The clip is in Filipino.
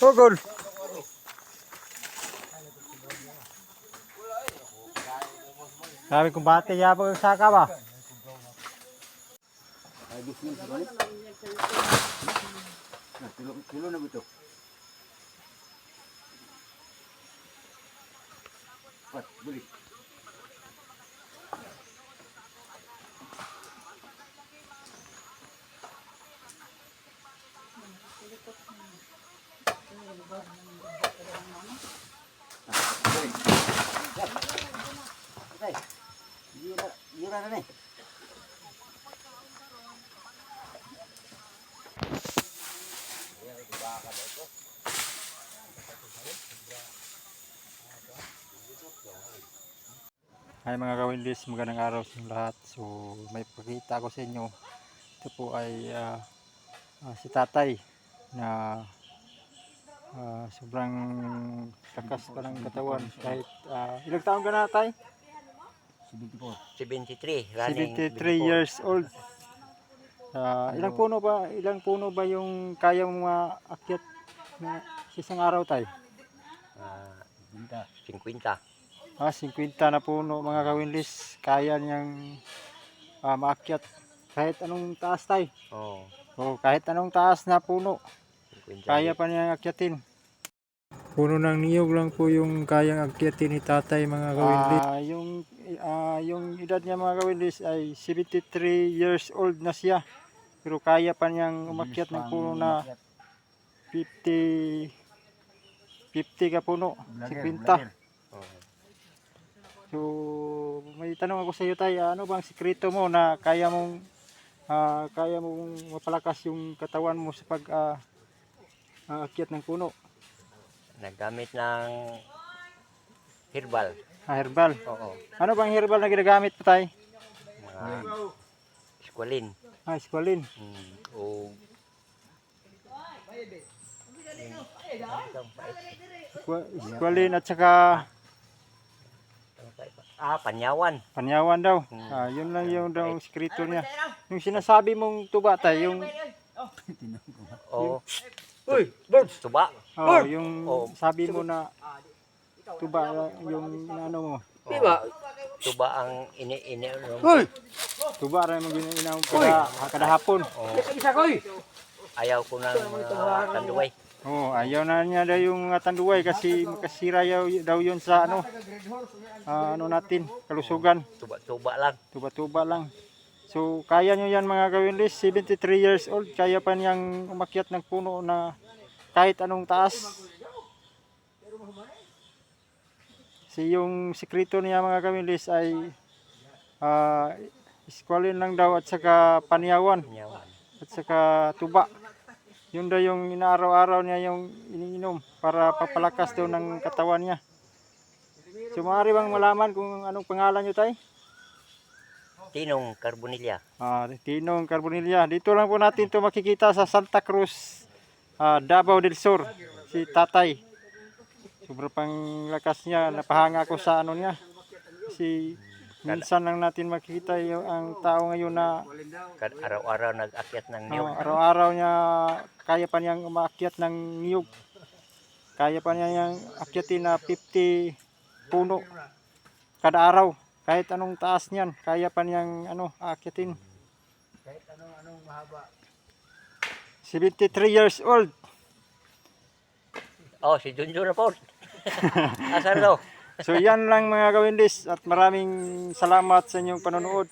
Hugol. Sabi kong bate ya pa sa ka ba? Ay, gusto nyo sa kilo na ito. Pat, balik. Gira, gira na nih. Ay mga kawindis, magandang araw sa lahat. So may pakita ko sa inyo. Ito po ay ah, ah, si tatay na ah, sobrang lakas pa ng katawan. Kahit ah, ilang taon ka na tay? 74. 73, running 73 years old. Ah, ilang puno ba ilang puno ba yung kaya mong maakyat na sa isang araw tay? Binta. 50. Ah, 50 na puno mga kawinlis. Kaya niyang ah, maakyat kahit anong taas tay. Oh, O kahit anong taas na puno, 50. Kaya pa niyang akyatin. Puno ng niyog lang po yung kayang akyatin ni tatay mga kawinlis. Ah, yung, ah, yung edad niya mga kawinlis ay 73 years old na siya. Pero kaya pa niyang umakyat ng puno na 50 50 ka puno, 50. Oh. So, may tanong ako sa iyo tay, ano bang sikreto mo na kaya mong ah, kaya mong mapalakas yung katawan mo sa pag ah, ah, akyat ng puno? Naggamit ng herbal. Ah, herbal. Oo. Ano bang herbal na ginagamit mo tay? Mga squalene. Ah, squalene. Mm. O Squa- Squalene at saka ah, panyawan. panyawan daw. Hmm. Ah, yun lang yung daw sikreto niya. Yung sinasabi mong tuba yung O Uy, birds. Tuba. oh, yung Oh. sabi mo na tuba yung ano mo. Oh. Tuba ang ini ini ano. Tuba ra mo ginainaw kada kada hapon. Oh. Ayaw ko ng mga tanduay. Oh, ayaw na niya daw yung uh, tanduay kasi makasira yaw, daw yun sa ano, ah, ano natin, kalusugan, Tuba-tuba lang. tuba-tuba lang. So, kaya nyo yan mga kawinlis, 73 years old, kaya pa niyang umakyat ng puno na kahit anong taas. Si yung sikreto niya mga kawinlis ay uh, iskwalin lang daw at saka Panyawan. at saka tuba. Yun daw yung inaaraw-araw niya yung iniinom para papalakas daw ng katawan niya. So maaari bang malaman kung anong pangalan niyo tay? Tinong Carbonilla. Ah, Tinong Carbonilla. Dito lang po natin to makikita sa Santa Cruz, ah, Davao del Sur. Si Tatay. Sobrang pang lakas niya. Napahanga ko sa ano niya. Kasi minsan lang natin makikita yung ang tao ngayon na Araw-araw nag-akyat ng niyog. Oh, araw-araw niya kaya pa niyang umaakyat ng niyog. Kaya pa niya niyang akyatin na 50 puno kada araw. Kahit anong taas niyan, kaya pa niyang ano, aakyatin. Kahit anong, anong mahaba. 73 years old. Oh, si Junjun na po. Asan daw? So yan lang mga kawindis at maraming salamat sa inyong panonood.